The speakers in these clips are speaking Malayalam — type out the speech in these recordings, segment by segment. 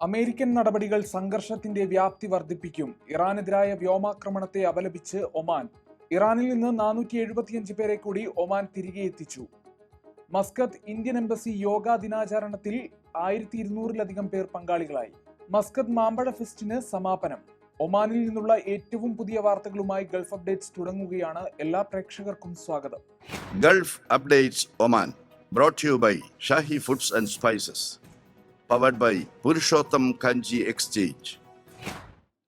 അമേരിക്കൻ നടപടികൾ സംഘർഷത്തിന്റെ വ്യാപ്തി വർദ്ധിപ്പിക്കും. ഇറാനെതിരായ വ്യോമാക്രമണത്തെ അപലപിച്ച് ഒമാൻ. ഇറാനിൽ നിന്ന് നാനൂറ്റി എഴുപത്തിയഞ്ച് പേരെ കൂടി ഒമാൻ തിരികെ എത്തിച്ചു. മസ്കത്ത് ഇന്ത്യൻ എംബസി യോഗാ ദിനാചരണത്തിൽ ആയിരത്തി ഇരുന്നൂറിലധികം പേർ പങ്കാളികളായി. മസ്കത്ത് മാമ്പഴ ഫെസ്റ്റിന് സമാപനം. ഒമാനിൽ നിന്നുള്ള ഏറ്റവും പുതിയ വാർത്തകളുമായി ഗൾഫ് അപ്ഡേറ്റ്സ് തുടങ്ങുകയാണ് എല്ലാ പ്രേക്ഷകർക്കും സ്വാഗതം. Gulf updates Oman brought you by Shahi foods and and Spices. By Purushottam Kanji exchange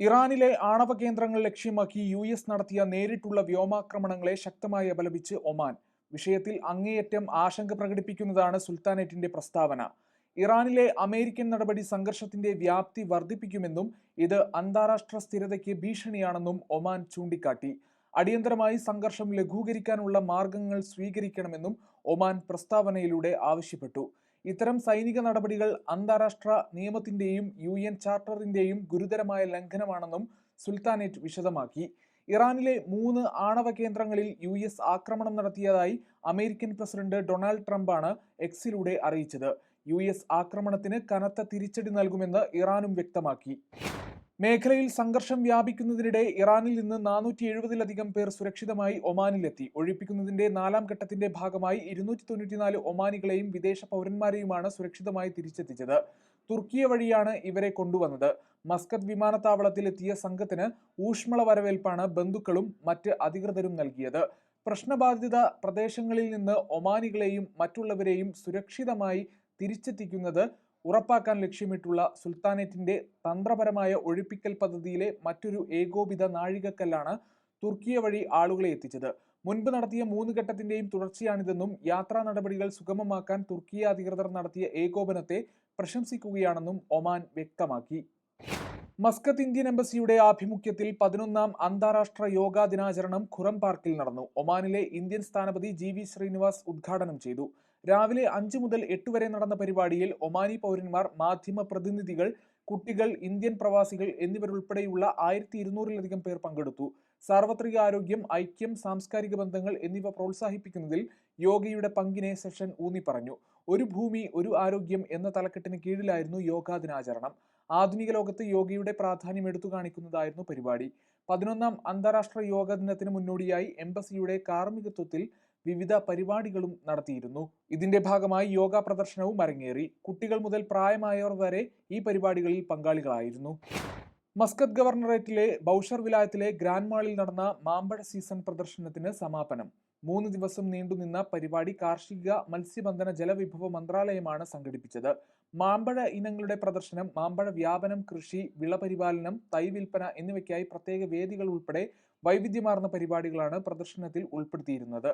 ഇറാനിലെ ആണവ കേന്ദ്രങ്ങൾ ലക്ഷ്യമാക്കി യു എസ് നടത്തിയ നേരിട്ടുള്ള വ്യോമാക്രമണങ്ങളെ ശക്തമായി അപലപിച്ച് ഒമാൻ. വിഷയത്തിൽ അങ്ങേയറ്റം ആശങ്ക പ്രകടിപ്പിക്കുന്നതാണ് സുൽത്താനേറ്റിന്റെ പ്രസ്താവന. ഇറാനിലെ അമേരിക്കൻ നടപടി സംഘർഷത്തിന്റെ വ്യാപ്തി വർദ്ധിപ്പിക്കുമെന്നും ഇത് അന്താരാഷ്ട്ര സ്ഥിരതയ്ക്ക് ഭീഷണിയാണെന്നും ഒമാൻ ചൂണ്ടിക്കാട്ടി. അടിയന്തരമായി സംഘർഷം ലഘൂകരിക്കാനുള്ള മാർഗങ്ങൾ സ്വീകരിക്കണമെന്നും ഒമാൻ പ്രസ്താവനയിലൂടെ ആവശ്യപ്പെട്ടു. ഇത്തരം സൈനിക നടപടികൾ അന്താരാഷ്ട്ര നിയമത്തിന്റെയും യു എൻ ചാർട്ടറിന്റെയും ഗുരുതരമായ ലംഘനമാണെന്നും സുൽത്താനേറ്റ് വിശദമാക്കി. ഇറാനിലെ മൂന്ന് ആണവ കേന്ദ്രങ്ങളിൽ യു എസ് ആക്രമണം നടത്തിയതായി അമേരിക്കൻ പ്രസിഡന്റ് ഡൊണാൾഡ് ട്രംപാണ് എക്സിലൂടെ അറിയിച്ചത്. യു എസ് ആക്രമണത്തിന് കനത്ത തിരിച്ചടി നൽകുമെന്ന് ഇറാനും വ്യക്തമാക്കി. മേഖലയിൽ സംഘർഷം വ്യാപിക്കുന്നതിനിടെ ഇറാനിൽ നിന്ന് നാനൂറ്റി എഴുപതിലധികം പേർ സുരക്ഷിതമായി ഒമാനിലെത്തി. ഒഴിപ്പിക്കുന്നതിന്റെ നാലാം ഘട്ടത്തിന്റെ ഭാഗമായി ഇരുന്നൂറ്റി തൊണ്ണൂറ്റിനാല് ഒമാനികളെയും വിദേശ പൗരന്മാരെയുമാണ് സുരക്ഷിതമായി തിരിച്ചെത്തിച്ചത്. തുർക്കിയ വഴിയാണ് ഇവരെ കൊണ്ടുവന്നത്. മസ്കത്ത് വിമാനത്താവളത്തിൽ എത്തിയ സംഘത്തിന് ഊഷ്മള വരവേൽപ്പാണ് ബന്ധുക്കളും മറ്റ് അധികൃതരും നൽകിയത്. പ്രശ്നബാധിത പ്രദേശങ്ങളിൽ നിന്ന് ഒമാനികളെയും മറ്റുള്ളവരെയും സുരക്ഷിതമായി തിരിച്ചെത്തിക്കുന്നത് ഉറപ്പാക്കാൻ ലക്ഷ്യമിട്ടുള്ള സുൽത്താനേറ്റിന്റെ തന്ത്രപരമായ ഒഴിപ്പിക്കൽ പദ്ധതിയിലെ മറ്റൊരു ഏകോപിത നാഴികക്കല്ലാണ് തുർക്കിയ വഴി ആളുകളെ എത്തിച്ചത്. മുൻപ് നടത്തിയ മൂന്ന് ഘട്ടത്തിന്റെയും തുടർച്ചയാണിതെന്നും യാത്രാ നടപടികൾ സുഗമമാക്കാൻ തുർക്കിയ അധികൃതർ നടത്തിയ ഏകോപനത്തെ പ്രശംസിക്കുകയാണെന്നും ഒമാൻ വ്യക്തമാക്കി. മസ്കത്ത് ഇന്ത്യൻ എംബസിയുടെ ആഭിമുഖ്യത്തിൽ പതിനൊന്നാം അന്താരാഷ്ട്ര യോഗാ ദിനാചരണം ഖുറം പാർക്കിൽ നടന്നു. ഒമാനിലെ ഇന്ത്യൻ സ്ഥാനപതി ജി വി ശ്രീനിവാസ് ഉദ്ഘാടനം ചെയ്തു. രാവിലെ അഞ്ചു മുതൽ എട്ട് വരെ നടന്ന പരിപാടിയിൽ ഒമാനി പൗരന്മാർ മാധ്യമ പ്രതിനിധികൾ കുട്ടികൾ ഇന്ത്യൻ പ്രവാസികൾ എന്നിവരുൾപ്പെടെയുള്ള ആയിരത്തി ഇരുന്നൂറിലധികം പേർ പങ്കെടുത്തു. സാർവത്രിക ആരോഗ്യം ഐക്യം സാംസ്കാരിക ബന്ധങ്ങൾ എന്നിവ പ്രോത്സാഹിപ്പിക്കുന്നതിൽ യോഗയുടെ പങ്കിനെ സെഷൻ ഊന്നി പറഞ്ഞു. ഒരു ഭൂമി ഒരു ആരോഗ്യം എന്ന തലക്കെട്ടിന് കീഴിലായിരുന്നു യോഗാ ദിനാചരണം. ആധുനിക ലോകത്ത് യോഗയുടെ പ്രാധാന്യം എടുത്തു കാണിക്കുന്നതായിരുന്നു പരിപാടി. പതിനൊന്നാം അന്താരാഷ്ട്ര യോഗ ദിനത്തിന് മുന്നോടിയായി എംബസിയുടെ കാർമ്മികത്വത്തിൽ വിവിധ പരിപാടികളും നടത്തിയിരുന്നു. ഇതിന്റെ ഭാഗമായി യോഗ പ്രദർശനവും അരങ്ങേറി. കുട്ടികൾ മുതൽ പ്രായമായവർ വരെ ഈ പരിപാടികളിൽ പങ്കാളികളായിരുന്നു. മസ്കത്ത് ഗവർണറേറ്റിലെ ബൗഷർ വിലായത്തിലെ ഗ്രാൻഡ് മാളിൽ നടന്ന മാമ്പഴ സീസൺ പ്രദർശനത്തിന് സമാപനം. മൂന്ന് ദിവസം നീണ്ടുനിന്ന പരിപാടി കാർഷിക മത്സ്യബന്ധന ജലവിഭവ മന്ത്രാലയമാണ് സംഘടിപ്പിച്ചത്. മാമ്പഴ ഇനങ്ങളുടെ പ്രദർശനം മാമ്പഴ വ്യാപനം കൃഷി വിളപരിപാലനം തൈ വിൽപ്പന എന്നിവയ്ക്കായി പ്രത്യേക വേദികൾ ഉൾപ്പെടെ വൈവിധ്യമാർന്ന പരിപാടികളാണ് പ്രദർശനത്തിൽ ഉൾപ്പെടുത്തിയിരുന്നത്.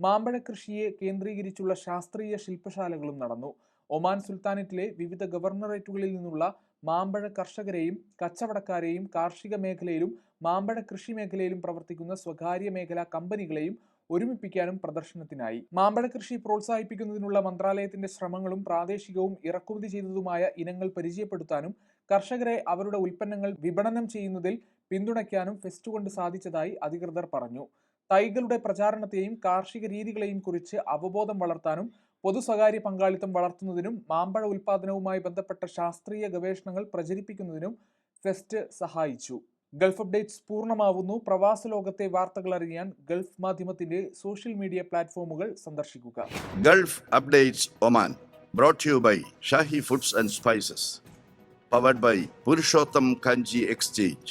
മാമ്പഴ കൃഷിയെ കേന്ദ്രീകരിച്ചുള്ള ശാസ്ത്രീയ ശില്പശാലകളും നടന്നു. ഒമാൻ സുൽത്താനറ്റിലെ വിവിധ ഗവർണറേറ്റുകളിൽ നിന്നുള്ള മാമ്പഴ കർഷകരെയും കച്ചവടക്കാരെയും കാർഷിക മേഖലയിലും മാമ്പഴ കൃഷി മേഖലയിലും പ്രവർത്തിക്കുന്ന സ്വകാര്യ മേഖലാ കമ്പനികളെയും ഒരുമിപ്പിക്കാനും പ്രദർശനത്തിനായി. മാമ്പഴ കൃഷി പ്രോത്സാഹിപ്പിക്കുന്നതിനുള്ള മന്ത്രാലയത്തിന്റെ ശ്രമങ്ങളും പ്രാദേശികവും ഇറക്കുമതി ചെയ്തതുമായ ഇനങ്ങൾ പരിചയപ്പെടുത്താനും കർഷകരെ അവരുടെ ഉൽപ്പന്നങ്ങൾ വിപണനം ചെയ്യുന്നതിൽ പിന്തുണയ്ക്കാനും ഫെസ്റ്റ് കൊണ്ട് സാധിച്ചതായി അധികൃതർ പറഞ്ഞു. തൈകളുടെ പ്രചാരണത്തെയും കാർഷിക രീതികളെയും കുറിച്ച് അവബോധം വളർത്താനും പൊതു സ്വകാര്യ പങ്കാളിത്തം വളർത്തുന്നതിനും മാമ്പഴ ഉൽപാദനവുമായി ബന്ധപ്പെട്ട ശാസ്ത്രീയ ഗവേഷണങ്ങൾ പ്രചരിപ്പിക്കുന്നതിനും ഫെസ്റ്റ് സഹായിച്ചു ഗൾഫ് അപ്ഡേറ്റ്സ് പൂർണമാവുന്നു പ്രവാസ ലോകത്തെ വാർത്തകൾ അറിയാൻ ഗൾഫ് മാധ്യമത്തിന്റെ സോഷ്യൽ മീഡിയ പ്ലാറ്റ്ഫോമുകൾ സന്ദർശിക്കുക Gulf updates Oman brought you by Shahi Foods and Spices. Powered by Purushottam Kanji Exchange.